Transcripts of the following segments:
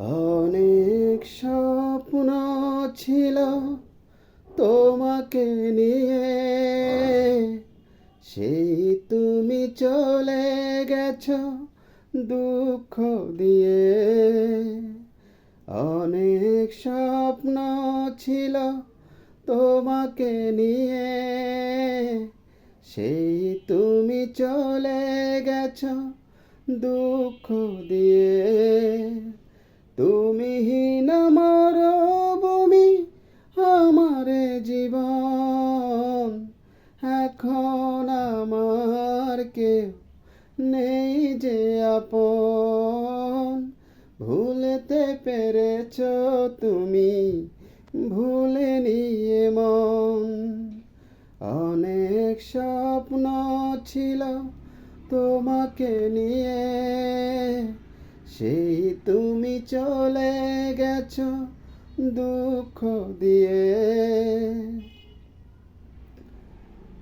অনেক স্বপ্ন ছিল তোমাকে নিয়ে। সেই তুমি চলে গেছ দুঃখ দিয়ে। অনেক স্বপ্ন ছিল তোমাকে নিয়ে। সেই তুমি চলে গেছ দুঃখ দিয়ে। তুমি হীন মরভূমি আমার জীবন। এখন আমার কেউ নেই যে আপন। ভুলতে পেরেছ তুমি, ভুলে নিয়ে মন। অনেক স্বপ্ন ছিল তোমাকে নিয়ে সেই তুমি চলে গেছ দুঃখ দিয়ে।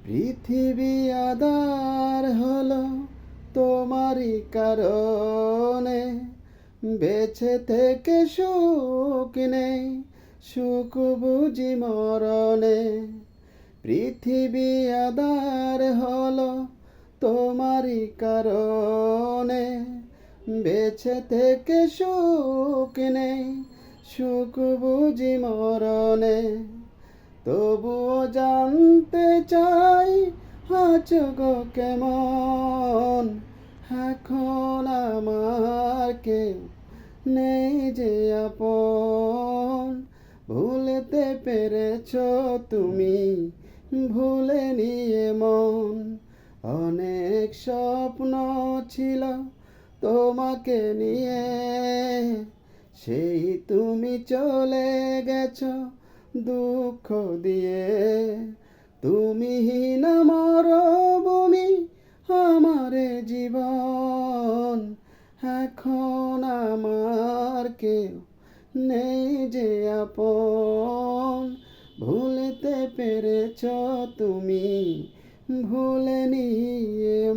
পৃথিবী আদার হলো তোমারই কারণে। বেছে থেকে সুখ নেই, সুখ বুঝি মরণে। পৃথিবী আদার হলো তোমারই কারণে। বেঁচে থেকে সুখ নেই, সুখ বুঝি মরণে। তবুও জানতে চাই আছো গো কেমন? এখন আমার কেউ নেই যে আপন। ভুলতে পেরেছ তুমি, ভুলে নিয়ে মন। অনেক স্বপ্ন ছিল তোমাকে নিয়ে। সেই তুমি চলে গেছ দুঃখ দিয়ে। তুমি হীন মরভূমি আমার জীবন। এখন আমার কেউ নেই যে আপন। ভুলতে পেরেছ তুমি, ভুলে নিয়ে